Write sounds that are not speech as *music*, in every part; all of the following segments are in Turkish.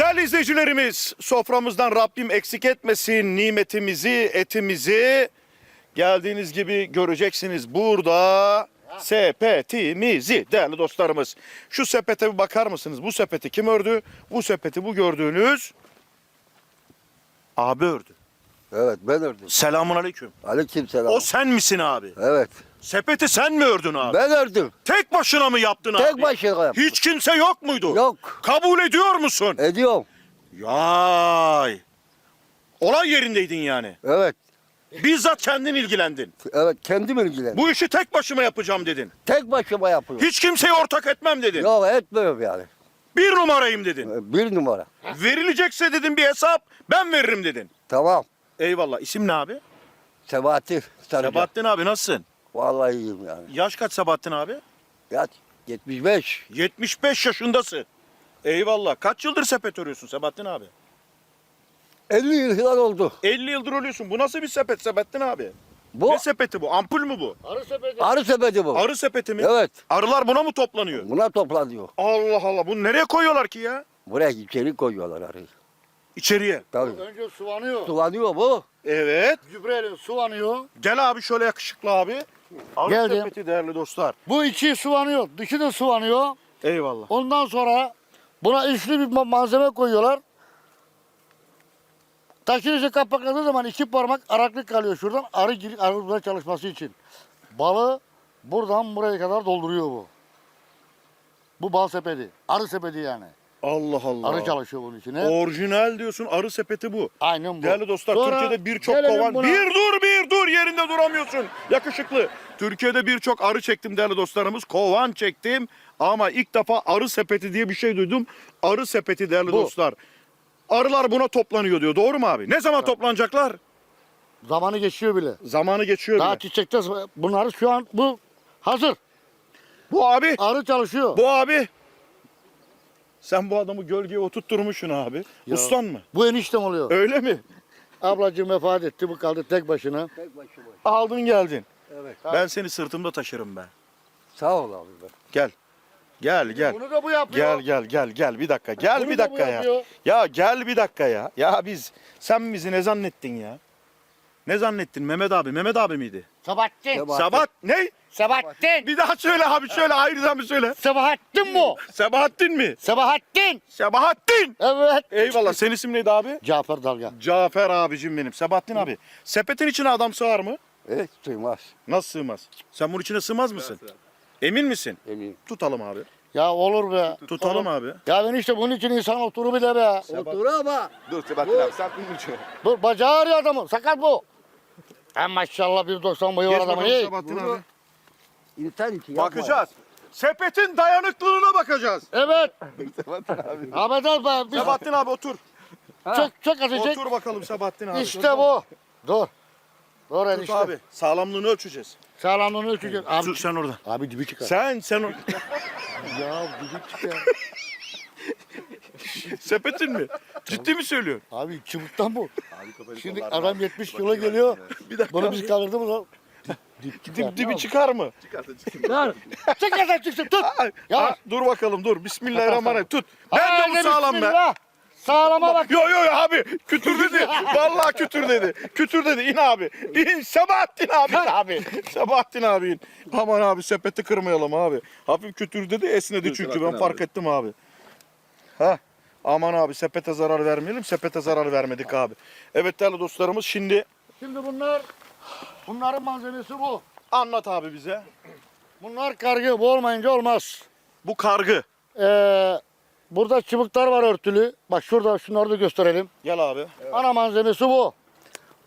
Değerli izleyicilerimiz, soframızdan Rabbim eksik etmesin nimetimizi, etimizi. Geldiğiniz gibi göreceksiniz burada sepetimizi değerli dostlarımız. Şu sepete bir bakar mısınız? Bu sepeti kim ördü? Bu sepeti bu gördüğünüz abi ördü. Evet ben ördüm. Selamun aleyküm. Aleyküm selam. O sen misin abi? Evet. Sepeti sen mi ördün abi? Ben ördüm. Tek başına mı yaptın abi? Tek başına yaptım. Hiç kimse yok muydu? Yok. Kabul ediyor musun? Ediyorum. Yay. Olay yerindeydin yani. Evet. Bizzat kendin ilgilendin. Evet kendim ilgilendim. Bu işi tek başıma yapacağım dedin. Tek başıma yapıyorum. Hiç kimseye ortak etmem dedin. Yok etmiyorum yani. Bir numarayım dedin. Bir numara. Verilecekse dedim bir hesap ben veririm dedin. Tamam. Eyvallah. İsim ne abi? Sebahattin Sarıcan. Sabahattin abi nasılsın? Vallahi iyiyim yani. Yaş kaç Sabahattin abi? Ya 75. 75 yaşındasın. Eyvallah. Kaç yıldır sepet örüyorsun Sabahattin abi? 50 yıl falan oldu. 50 yıldır örüyorsun. Bu nasıl bir sepet Sabahattin abi? Bu Ne sepeti bu? Ampul mü bu? arı sepeti bu. Arı sepeti mi? Evet. Arılar buna mı toplanıyor? Buna toplanıyor. Allah Allah. Bunu nereye koyuyorlar ki ya? Buraya içeri koyuyorlar arıyı. İçeriye. Tabii. Önce suvanıyor. Sulanıyor bu. Evet. Gübreyle suvanıyor. Gel abi şöyle yakışıklı abi. Arı Geldim. sepeti değerli dostlar. Bu içi suvanıyor. Dışı da suvanıyor. Eyvallah. Ondan sonra buna üçlü bir ma- malzeme koyuyorlar. Taşıyıcı kapakladığı zaman iki parmak araklık kalıyor şuradan. Arı girip arı burada çalışması için. Balı buradan buraya kadar dolduruyor bu. Bu bal sepeti. Arı sepeti yani. Allah Allah. Arı çalışıyor bunun içine. Orijinal diyorsun arı sepeti bu. Aynen bu. Değerli dostlar Sonra Türkiye'de birçok gelelim kovan... buna. Bir dur bir dur yerinde duramıyorsun. Yakışıklı. Türkiye'de birçok arı çektim değerli dostlarımız. Kovan çektim. Ama ilk defa arı sepeti diye bir şey duydum. Arı sepeti değerli Bu. dostlar. Arılar buna toplanıyor diyor. Doğru mu abi? Ne zaman toplanacaklar? Zamanı geçiyor bile. Zamanı geçiyor Daha bile. çiçekte bunları şu an bu hazır. Bu abi. Arı çalışıyor. Bu abi. Sen bu adamı gölgeye oturtturmuşsun abi. Ya. Ustan mı? Bu eniştem oluyor. Öyle mi? Ablacığım vefat etti. Bu kaldı tek başına. Tek başıma. Aldın geldin. Evet. Ben seni sırtımda taşırım ben. Sağ ol abi. be. Gel. Gel gel. Bunu da bu yapıyor. Gel gel gel gel bir dakika. Gel Bunu bir da bu dakika ya. yapıyor. Ya gel bir dakika ya. Ya biz sen bizi ne zannettin ya? Ne zannettin Mehmet abi? Mehmet abi miydi? Sabahattin. Sabahattin. Sabat ne? Sabahattin. Bir daha söyle abi şöyle ayrıdan bir söyle. Sabahattin bu. Sebahattin mi? Sabahattin. Sebahattin. Evet. Eyvallah. Senin isim neydi abi? Cafer Dalga. Cafer abicim benim. Sebahattin abi. Sepetin içine adam sığar mı? Evet sığmaz. Nasıl sığmaz? Sen bunun içine sığmaz mısın? Emin misin? Eminim. Tutalım abi. Ya olur be. Tutalım abi. Ya ben işte bunun için insan oturur bile be. Otur ama. Dur Sebahattin abi sen bunun için. Dur bacağı ağrıyor adamın. Sakat bu. Hem maşallah 1.90 boyu var Geç adamın. bakalım Bunu- abi. İnsan için yapma. Bakacağız. Sepetin dayanıklılığına bakacağız. Evet. Ahmet abi. *laughs* Biz... Sebahattin abi otur. Çök hadi çek. Otur bakalım Sebahattin abi. İşte bu. Dur. Dur Tut enişte. abi. Sağlamlığını ölçeceğiz. Sağlamlığını ölçeceğiz. Abi, Dur sen orada. abi dibi çıkar. Sen sen o- *laughs* Ya dibi çıkar. sepetin mi? Ciddi mi söylüyorsun? Abi çubuktan bu. *laughs* Şimdi adam 70 kilo geliyor. Bir dakika. Bunu biz kaldırdı mı lan? Dip. Dip, dibi çıkar mı? Çıkarsa çıksın. Çık yerden çıksın tut. Ha, dur bakalım dur. Bismillahirrahmanirrahim. Tut. Bence Haydi bu sağlam be. Sağlama bak. Yo yo yo abi. Kütür dedi. *laughs* Vallahi kütür dedi. Kütür dedi. İn abi. İn. Sebahattin abi in abi. *laughs* Sebahattin abi in. Aman abi sepeti kırmayalım abi. Hafif kütür dedi esnedi çünkü ben fark ettim abi. Ha. Aman abi sepete zarar vermeyelim. Sepete zarar vermedik abi. Evet değerli dostlarımız şimdi Şimdi bunlar bunların malzemesi bu. anlat abi bize. Bunlar kargı. Bu olmayınca olmaz. Bu kargı. Ee, burada çubuklar var örtülü. Bak şurada şunları da gösterelim. Gel abi. Ana malzemesi bu.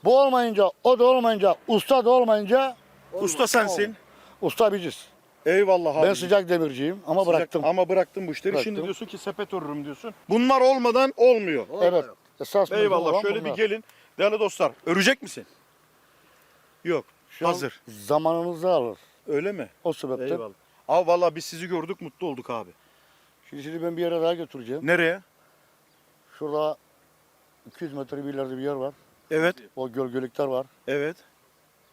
Bu olmayınca, o da olmayınca, usta da olmayınca Usta sensin. usta biciz. Eyvallah abi. Ben sıcak demirciyim ama Sıcak- bıraktım. Ama bıraktım bu işleri. Bıraktım. Şimdi diyorsun ki sepet örürüm diyorsun. Bunlar olmadan olmuyor. Evet. Esas mevzu Eyvallah. Şöyle bunlar. bir gelin. Değerli dostlar. Örecek misin? Yok. Şu Hazır. Zamanınızı alır. Öyle mi? O sebepten. Eyvallah. Abi vallahi biz sizi gördük mutlu olduk abi. Şimdi, şimdi ben bir yere daha götüreceğim. Nereye? Şurada 200 metre bir ileride bir yer var. Evet. O gölgelikler var. Evet.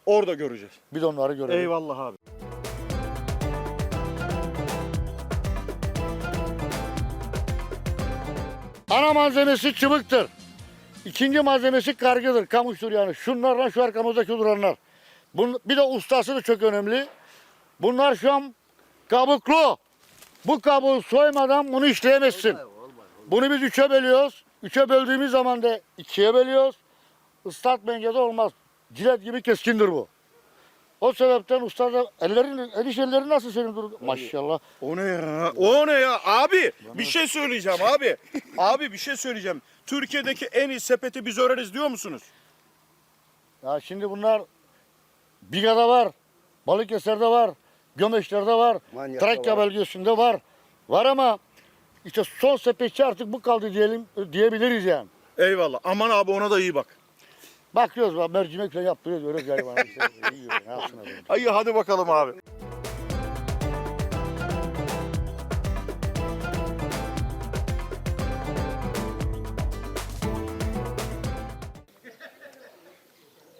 Orada göreceğiz. Bir de onları görelim. Eyvallah abi. Ana malzemesi çıbıktır. İkinci malzemesi kargıdır, kamıştır yani. Şunlarla şu arkamızdaki duranlar. Bunun, bir de ustası da çok önemli. Bunlar şu an kabuklu. Bu kabuğu soymadan bunu işleyemezsin. Bunu biz üçe bölüyoruz. Üçe böldüğümüz zaman da ikiye bölüyoruz. Islatmayınca da olmaz. Cilet gibi keskindir bu. O sebepten usta da ellerin, el iş elleri nasıl senin dur? Maşallah. O ne ya? O ne ya? Abi bir şey söyleyeceğim abi. *laughs* Abi bir şey söyleyeceğim. Türkiye'deki en iyi sepeti biz öreriz diyor musunuz? Ya şimdi bunlar Biga'da var, Balıkesir'de var, Gömeşler'de var, Manyak'ta Trakya var. bölgesinde var. Var ama işte son sepetçi artık bu kaldı diyelim diyebiliriz yani. Eyvallah. Aman abi ona da iyi bak. Bakıyoruz bak mercimek falan yaptırıyoruz öyle galiba. İşte, yiyor, ne yapsın adam. Ay hadi bakalım abi.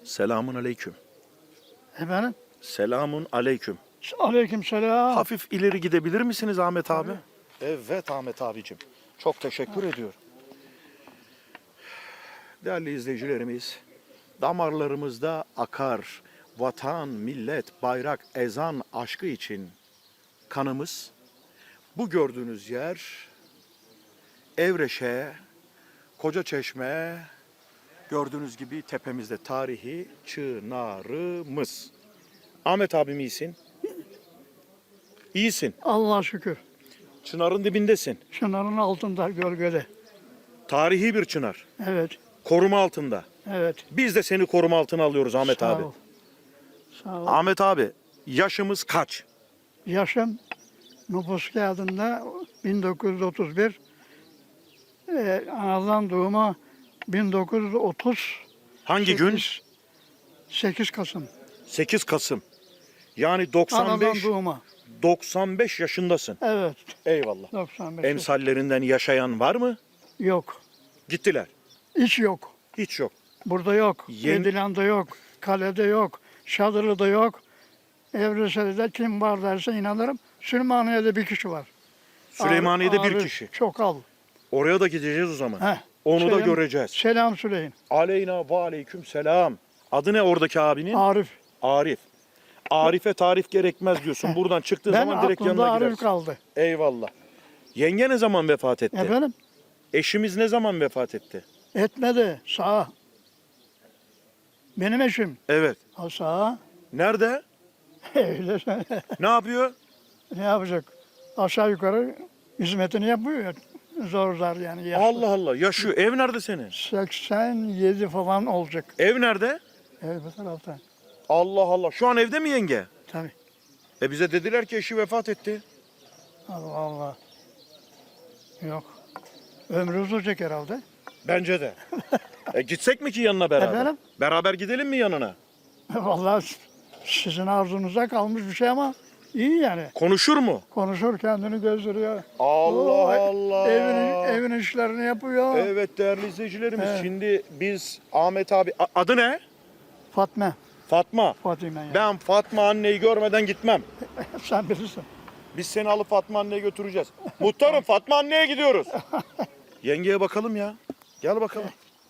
Selamun aleyküm. Efendim? Selamun aleyküm. Aleyküm selam. Hafif ileri gidebilir misiniz Ahmet abi? Evet Ahmet abicim. Çok teşekkür ediyorum. Değerli izleyicilerimiz, damarlarımızda akar vatan, millet, bayrak, ezan aşkı için kanımız. Bu gördüğünüz yer Evreşe, Koca Çeşme, gördüğünüz gibi tepemizde tarihi çınarımız. Ahmet abim iyisin. İyisin. Allah'a şükür. Çınarın dibindesin. Çınarın altında gölgede. Tarihi bir çınar. Evet. Koruma altında. Evet. Biz de seni koruma altına alıyoruz Ahmet Sağ abi. ol. Sağ ol. Ahmet abi, yaşımız kaç? Yaşım nüfus kağıdında 1931 e, anadan doğuma 1930 Hangi gün? 8 Kasım. 8 Kasım. Yani Anadan 95 doğuma. 95 yaşındasın. Evet. Eyvallah. 95. Emsallerinden yaşayan var mı? Yok. Gittiler. Hiç yok. Hiç yok. Burada yok. Yeni- Yedilan'da yok. Kale'de yok. Şadırlı'da yok. Evresel'de kim var derse inanırım. Süleymaniye'de bir kişi var. Süleymaniye'de Arif- bir Arif kişi. Çokal. Oraya da gideceğiz o zaman. Heh. Onu da Selam- göreceğiz. Selam Süleyman. Aleyna ve aleyküm selam. Adı ne oradaki abinin? Arif. Arif. Arif'e tarif gerekmez diyorsun. Buradan çıktığın Ben zaman direkt yanına Arif kaldı. Eyvallah. Yenge ne zaman vefat etti? Efendim? Eşimiz ne zaman vefat etti? Etmedi. Sağ. Benim eşim. Evet. Ha sağ. Nerede? *laughs* Öyle Ne yapıyor? ne yapacak? Aşağı yukarı hizmetini yapıyor. Zor zor yani. yaşlı. Allah Allah. Yaşıyor. Ev nerede senin? 87 falan olacak. Ev nerede? Evet bu tarafta. Allah Allah. Şu an evde mi yenge? Tabii. E bize dediler ki eşi vefat etti. Allah Allah. Yok. Ömrü uzayacak herhalde. Bence de. *laughs* e gitsek mi ki yanına beraber? Efendim? Beraber gidelim mi yanına? *laughs* Vallahi sizin arzunuza kalmış bir şey ama iyi yani. Konuşur mu? Konuşur kendini gösteriyor. Allah Oo, Allah. Evin, evin işlerini yapıyor. Evet değerli izleyicilerimiz. Evet. Şimdi biz Ahmet abi A- adı ne? Fatma. Fatma. Fatime yani. Ben Fatma anneyi görmeden gitmem. *laughs* Sen bilirsin. Biz seni alıp Fatma anneye götüreceğiz. Muhtarım Fatma anneye gidiyoruz. *laughs* Yengeye bakalım ya. Gel bakalım.